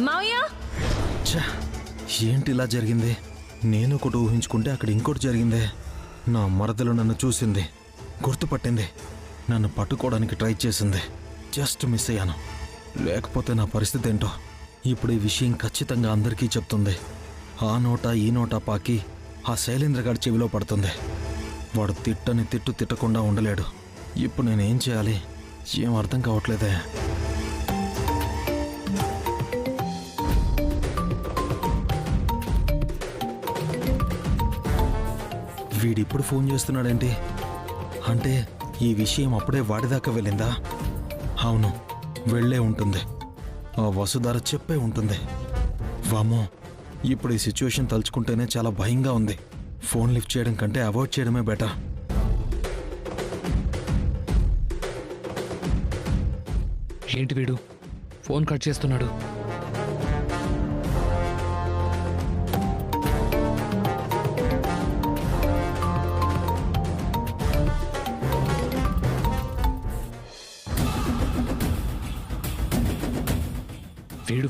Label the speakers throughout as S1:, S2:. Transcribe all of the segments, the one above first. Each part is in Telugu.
S1: మావయ్య?
S2: ఛ! ఏంటి ఇలా జరిగింది? నేను ఒకటి ఊహించుకుంటే అక్కడ ఇంకోటి జరిగిందే. నా మరదలు నన్ను చూసింది గుర్తుపట్టింది నన్ను పట్టుకోవడానికి ట్రై చేసింది. జస్ట్ మిస్ అయ్యాను. లేకపోతే నా పరిస్థితి ఏంటో ఇప్పుడు ఈ విషయం ఖచ్చితంగా అందరికీ చెప్తుంది. ఆ నోట ఈ నోట పాకి ఆ శైలేంద్ర గారి చెవిలో పడుతుంది. వాడు తిట్టని తిట్టు తిట్టకుండా ఉండలేడు. ఇప్పుడు నేనేం చేయాలి? ఏం అర్థం కావట్లేదే. వీడిప్పుడు ఫోన్ చేస్తున్నాడంటే? అంటే ఈ విషయం అప్పుడే వాడిదాకా వెళ్ళిందా? అవును వెళ్ళే ఉంటుంది. ఆ వసుధార చెప్పే ఉంటుంది. వామో ఇప్పుడు ఈ సిచ్యువేషన్ తలుచుకుంటేనే చాలా భయంగా ఉంది. ఫోన్ లిఫ్ట్ చేయడం కంటే అవాయిడ్ చేయడమే బెటర్.
S3: ఏంటి వీడు? ఫోన్ కట్ చేస్తున్నాడు.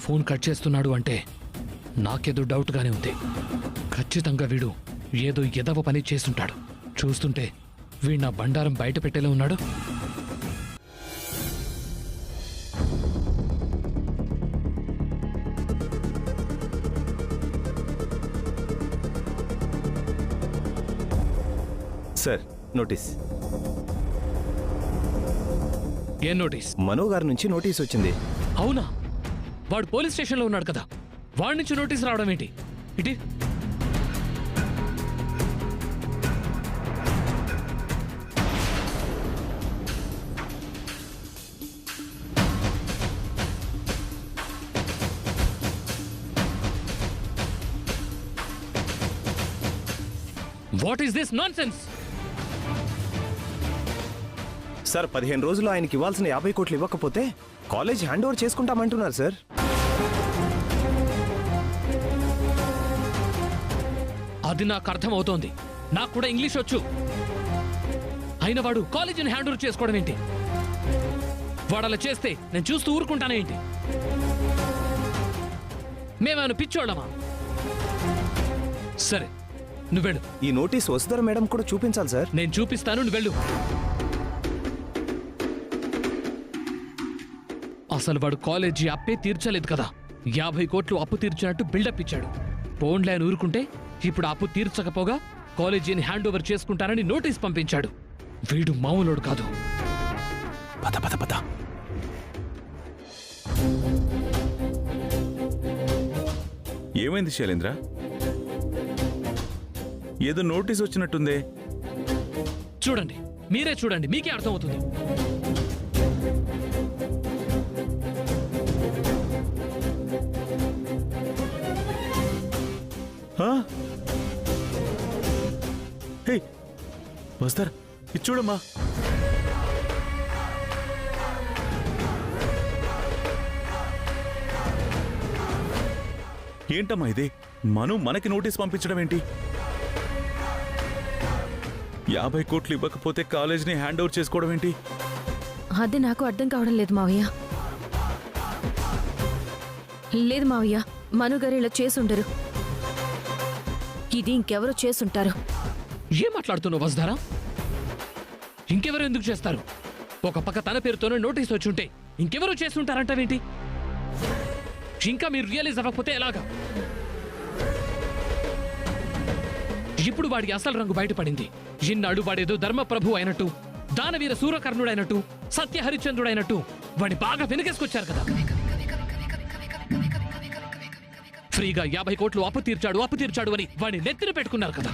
S3: ఫోన్ కట్ చేస్తున్నాడు అంటే నాకేదో డౌట్గానే ఉంది. ఖచ్చితంగా వీడు ఏదో ఎదవ పని చేస్తుంటాడు. చూస్తుంటే వీడు నా బండారం బయట పెట్టేలా ఉన్నాడు.
S4: Sir notice.
S3: ఏం నోటీస్?
S4: మనో గారి నుంచి నోటీస్ వచ్చింది.
S3: అవునా? వాడు పోలీస్ స్టేషన్లో ఉన్నాడు కదా. వాడి నుంచి నోటీస్ రావడం ఏంటి? ఇటీ. What is this nonsense
S4: sir పదిహేను రోజులు ఆయనకి ఇవ్వాల్సిన యాభై కోట్లు ఇవ్వకపోతే కాలేజ్ హ్యాండ్ ఓవర్ చేసుకుంటామంటున్నారు సార్.
S3: అది నాకు అర్థమవుతోంది. నాకు కూడా ఇంగ్లీష్ వచ్చు. అయిన వాడు కాలేజీని హ్యాండ్ ఓవర్ చేసుకోవడం ఏంటి? వాడు అలా చేస్తే నేను చూస్తూ ఊరుకుంటానే ఏంటి? మేమేమైనా పిచ్చోళ్ళమా? సరే నువ్వు వెళ్ళు
S4: ఈ నోటీస్ వసుధర మేడం కూడా చూపించాలి సార్.
S3: నేను చూపిస్తాను నువ్వు వెళ్ళు అసలు వాడు కాలేజీ అప్పే తీర్చలేదు కదా. యాభై కోట్లు అప్పు తీర్చినట్టు బిల్డప్ ఇచ్చాడు. పోన్లే అని ఊరుకుంటే ఇప్పుడు అప్పు తీర్చకపోగా కాలేజీని హ్యాండ్ ఓవర్ చేసుకుంటానని నోటీస్ పంపించాడు. వీడు మామూలోడు కాదు.
S4: పద పద పద.
S5: ఏమైంది శైలేంద్ర? ఏదో నోటీస్ వచ్చినట్టుందే.
S3: చూడండి మీరే చూడండి మీకే అర్థమవుతుంది.
S5: వస్తారా ఇది చూడమ్మా. ఏంటమ్మా ఇది? మను మనకి నోటీస్ పంపించడం ఏంటి? యాభై కోట్లు ఇవ్వకపోతే కాలేజీని హ్యాండ్ ఓవర్ చేసుకోవడం ఏంటి?
S1: అది నాకు అర్థం కావడం లేదు మావయ్య. లేదు మావయ్య మనుగారు ఇలా చేసుండరు. ఇది ఇంకెవరో చేసుంటారు.
S3: ఏం మాట్లాడుతున్నావు వసుధారా? ఇంకెవరు ఎందుకు చేస్తారు? ఒక పక్క తన పేరుతోనే నోటీస్ వచ్చుంటే ఇంకెవరు చేస్తుంటారంటావేంటి? ఇంకా మీరు రియలైజ్ అవ్వకపోతే ఎలాగా? ఇప్పుడు వాడికి అసలు రంగు బయటపడింది. ఇన్నాడు వాడేదో ధర్మప్రభు అయినట్టు దానవీర సూర్యకర్ణుడైనట్టు సత్య హరిశ్చంద్రుడైనట్టు వాడిని బాగా వెనకేసుకొచ్చారు కదా. ఫ్రీగా యాభై కోట్లు అప్పు తీర్చాడు అప్పు తీర్చాడు అని వాడిని నెత్తిన పెట్టుకున్నారు కదా.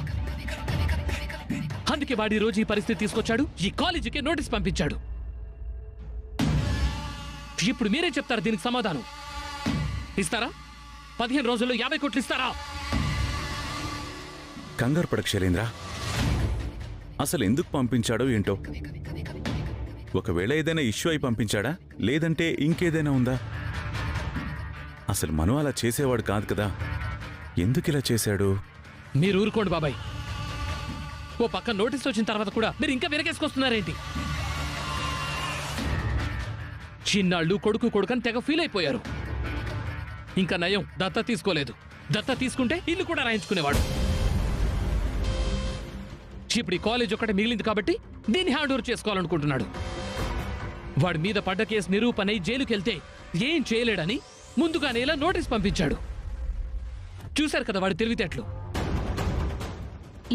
S3: అందుకే వాడి రోజు ఈ పరిస్థితి తీసుకొచ్చాడు. ఈ కాలేజీకి నోటీస్ పంపించాడు. ఇప్పుడు మీరే చెప్తారు దీనికి సమాధానం. ఇస్తారా? పదిహేను రోజుల్లో యాభై కోట్లు ఇస్తారా?
S5: కంగారు పడక శైలేంద్ర. అసలు ఎందుకు పంపించాడో ఏంటో? ఒకవేళ ఏదైనా ఇష్యూ అయి పంపించాడా? లేదంటే ఇంకేదైనా ఉందా? అసలు మను అలా చేసేవాడు కాదు కదా. ఎందుకు ఇలా చేశాడు?
S3: మీరు ఊరుకోండి బాబాయ్. ఓ పక్క నోటీస్ వచ్చిన తర్వాత కూడా మీరు ఇంకా వెనకేసుకొస్తున్నారేంటి? చిన్నాళ్ళు కొడుకు కొడుకని తెగ ఫీల్ అయిపోయారు. ఇంకా నయం దత్త తీసుకోలేదు. దత్త తీసుకుంటే ఇల్లు కూడా రాయించుకునేవాడు. ఇప్పుడు ఈ కాలేజ్ ఒకటి మిగిలింది కాబట్టి దీన్ని హ్యాండ్ ఓవర్ చేసుకోవాలనుకుంటున్నాడు. వాడి మీద పడ్డ కేసు నిరూపణై జైలుకెళ్తే ఏం చేయలేడని ముందుగానే ఇలా నోటీస్ పంపించాడు. చూశారు కదా వాడి తెలివితేటలు?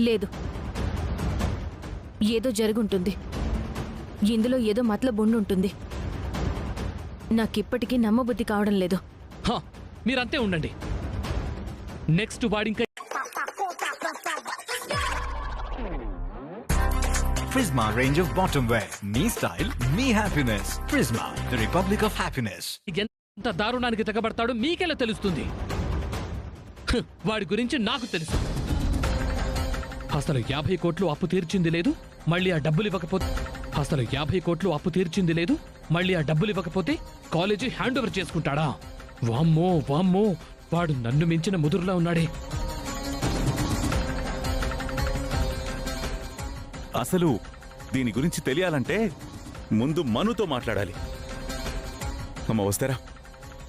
S1: లేదు. ఏదో జరుగుంటుంది ఇందులో ఏదో మతలబు ఉండుంటుంది నాకిప్పటికీ నమ్మబుద్ధి కావడం లేదు
S3: హా, మీరంతే ఉండండి నెక్స్ట్ వాడింకా
S6: Prisma range of bottom wear. Me style, me happiness. Prisma, the Republic of Happiness.
S3: ఎంత దారుణానికి తెగబడతాడో మీకెలా తెలుస్తుంది హ్, వాడి గురించి నాకు తెలుసు అసలు యాభై కోట్లు అప్పు తీర్చింది లేదు? మళ్ళీ ఆ డబ్బులు ఇవ్వకపోతే అసలు యాభై కోట్లు అప్పు తీర్చింది లేదు? మళ్ళీ ఆ డబ్బులు ఇవ్వకపోతే కాలేజీ హ్యాండ్ ఓవర్ చేసుకుంటాడా? వామ్మో వామ్మో వాడు నన్ను మించిన ముదురులా ఉన్నాడే.
S5: అసలు దీని గురించి తెలియాలంటే ముందు మనుతో మాట్లాడాలి. అమ్మ వస్తారా?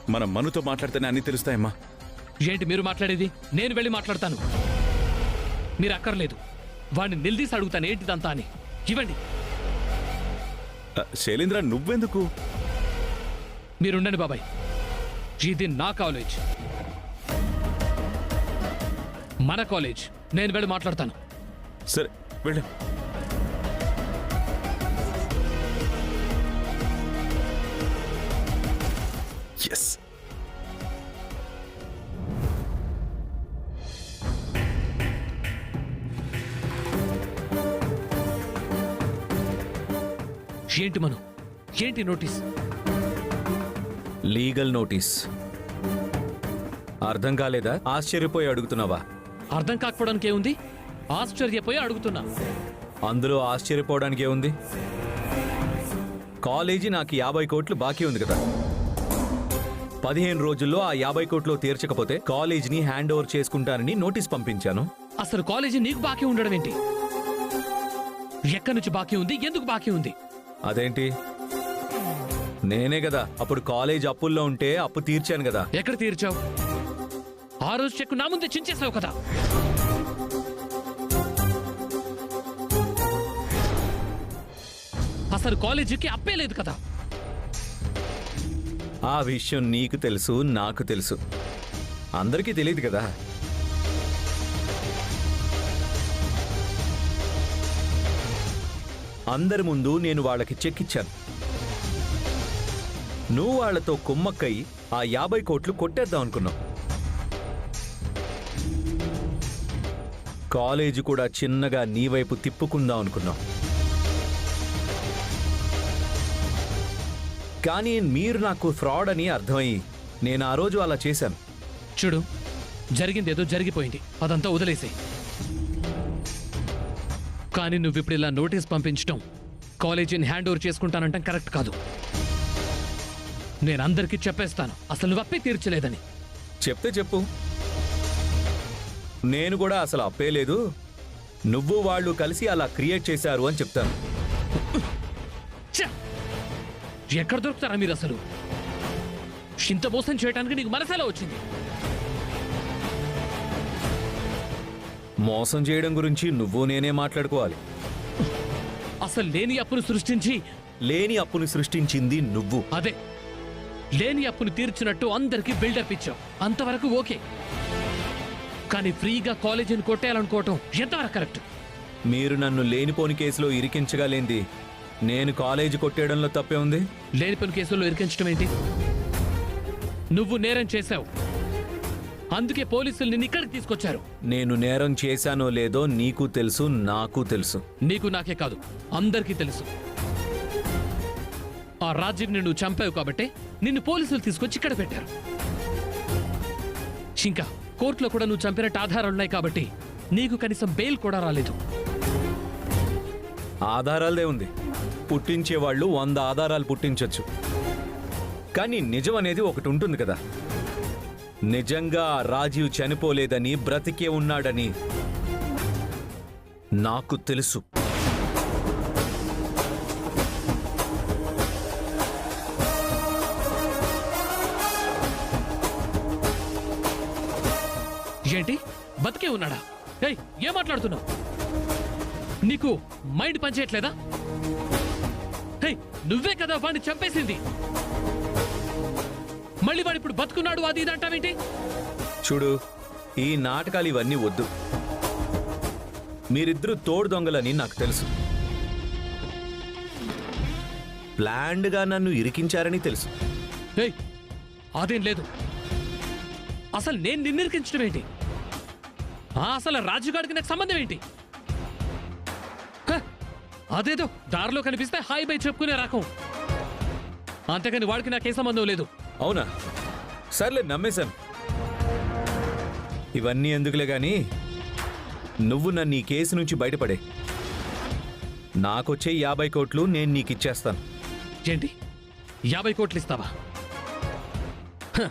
S5: మనం మనుతో మాట్లాడితేనే అన్ని తెలుస్తాయమ్మా.
S3: ఏంటి మీరు మాట్లాడేది? నేను వెళ్ళి మాట్లాడతాను. మీరు అక్కర్లేదు వాడిని నిలదీసి అడుగుతాను ఏంటిదంతా అని. ఇవ్వండి.
S5: శైలేంద్ర నువ్వెందుకు?
S3: మీరుండండి బాబాయ్. ఇది నా కాలేజ్. మన కాలేజ్. నేను వెళ్ళి మాట్లాడతాను.
S5: సరే వెళ్ళు
S3: ఏంటి మనం? ఏంటి నోటీస్?
S7: Legal notice. అర్థం కాలేదా? ఆశ్చర్యపోయి అడుగుతున్నావా?
S3: అర్థం కాకపోవడానికి ఏముంది ఆశ్చర్యపోయి అడుగుతున్నా.
S7: అందులో ఆశ్చర్యపోవడానికి ఏముంది? కాలేజీ నాకు యాభై కోట్లు బాకీ ఉంది కదా. పదిహేను రోజుల్లో ఆ యాభై కోట్లు తీర్చకపోతే కాలేజీని హ్యాండ్ ఓవర్ చేసుకుంటానని నోటీస్ పంపించాను.
S3: అసలు కాలేజీ నీకు బాకీ ఉండడం ఏంటి ఎక్కడి నుంచి బాకీ ఉంది? ఎందుకు బాకీ ఉంది?
S7: అదేంటి? నేనే కదా అప్పుడు కాలేజ్ అప్పుల్లో ఉంటే అప్పు తీర్చాను కదా.
S3: ఎక్కడ తీర్చావు? ఆ రోజు చెక్కు నా ముందే చించేసావు కదా. అసలు కాలేజీకి అప్పే లేదు కదా.
S7: ఆ విషయం నీకు తెలుసు నాకు తెలుసు. అందరికీ తెలియదు కదా. అందరి ముందు నేను వాళ్ళకి చెక్ ఇచ్చాను నువ్వు వాళ్ళతో కుమ్మక్కై ఆ యాభై కోట్లు కొట్టేద్దాం అనుకున్నావు. కాలేజీ కూడా చిన్నగా నీ వైపు తిప్పుకుందాం అనుకున్నావు. కానీ మీరు నాకు ఫ్రాడ్ అని అర్థమయ్యి నేను ఆ రోజు అలా చేశాను.
S3: చూడు జరిగిందేదో జరిగిపోయింది. అదంతా వదిలేసే కానీ నువ్వు ఇప్పుడు ఇలా నోటీస్ పంపించడం కాలేజీని హ్యాండ్ ఓవర్ చేసుకుంటానంటాం కరెక్ట్ కాదు. నేను అందరికీ చెప్పేస్తాను. అసలు నువ్వు అప్పే తీర్చలేదని.
S7: చెప్తే చెప్పు. నేను కూడా అసలు అప్పే లేదు. నువ్వు వాళ్ళు కలిసి అలా క్రియేట్ చేశారు అని చెప్తాను!
S3: ఎక్కడ దొరుకుతారా మీరు అసలు? ఇంత మోసం చేయడానికి నీకు మనసెలా వచ్చింది.
S7: మోసం చేయడం గురించి నువ్వు నేనే మాట్లాడుకోవాలి.
S3: అసలు లేని అప్పును సృష్టించి
S7: లేని అప్పుని సృష్టించింది నువ్వు.
S3: అదే. లేని అప్పును తీర్చినట్టు అందరికీ బిల్డప్ ఇచ్చావు అంతవరకు ఓకే. కానీ ఫ్రీగా కాలేజీని కొట్టేయాలనుకోవటం ఎంతవరకు కరెక్ట్?
S7: మీరు నన్ను లేనిపోని కేసులో ఇరికించగలేంది నేను కాలేజీ కొట్టేయడంలో తప్పే ఉంది?
S3: లేని పని కేసుల్లో ఇరికించడం ఏంటి? నువ్వు నేరం చేశావు. అందుకే పోలీసులు నిన్ను ఇక్కడికి తీసుకొచ్చారు.
S7: నేను నేరం చేశానో లేదో నీకు తెలుసు నాకు తెలుసు.
S3: నీకు నాకే కాదు అందరికీ తెలుసు. ఆ రాజీవ్ని నువ్వు చంపావు కాబట్టి నిన్ను పోలీసులు తీసుకొచ్చి ఇక్కడ పెట్టారు. ఇంకా కోర్టులో కూడా నువ్వు చంపినట్టు ఆధారాలున్నాయి కాబట్టి నీకు కనీసం బెయిల్ కూడా రాలేదు.
S7: ఆధారాలదే ఉంది. పుట్టించే వాళ్ళు వంద ఆధారాలు పుట్టించొచ్చు. కానీ నిజం అనేది ఒకటి ఉంటుంది కదా. నిజంగా రాజీవ్ చనిపోలేదని బ్రతికే ఉన్నాడని నాకు తెలుసు.
S3: ఏంటి? బతికే ఉన్నాడా? ఏయ్ ఏం మాట్లాడుతున్నావు? నీకు మైండ్ పనిచేయట్లేదా? ఏయ్ నువ్వే కదా వాడిని చంపేసింది. మళ్ళీ వాడు ఇప్పుడు బతుకున్నాడు అది ఇది అంటావేంటి?
S7: చూడు ఈ నాటకాలు ఇవన్నీ వద్దు. మీరిద్దరూ తోడు దొంగలని నాకు తెలుసు. ప్లాండ్గా నన్ను ఇరికించారని తెలుసు.
S3: ఏయ్ అదేం లేదు. అసలు నేను నిన్నిరికించడం ఏంటి? ఆ, అసలు రాజుగాడికి నాకు సంబంధం ఏంటి? హ, అదేదో దారిలో కనిపిస్తే హాయ్ బై చెప్పుకునే రకం. అంతేకాని వాడికి నాకే సంబంధం లేదు.
S7: అవునా? సర్లే నమ్మేశాను. ఇవన్నీ ఎందుకులే గాని నువ్వు నన్ను ఈ కేసు నుంచి బయటపడే. నాకొచ్చే యాభై కోట్లు నేను నీకు ఇచ్చేస్తాను
S3: ఏంటి? యాభై కోట్లు ఇస్తావా? హ,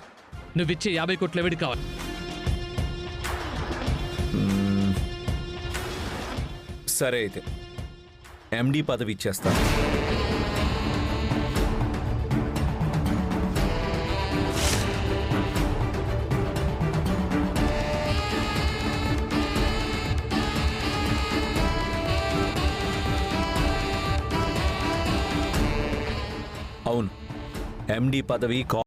S3: నువ్విచ్చే యాభై కోట్లు ఎవడికి కావాలి?
S7: సరే అయితే ఎండి పదవి ఇచ్చేస్తాను ఎండి పదవి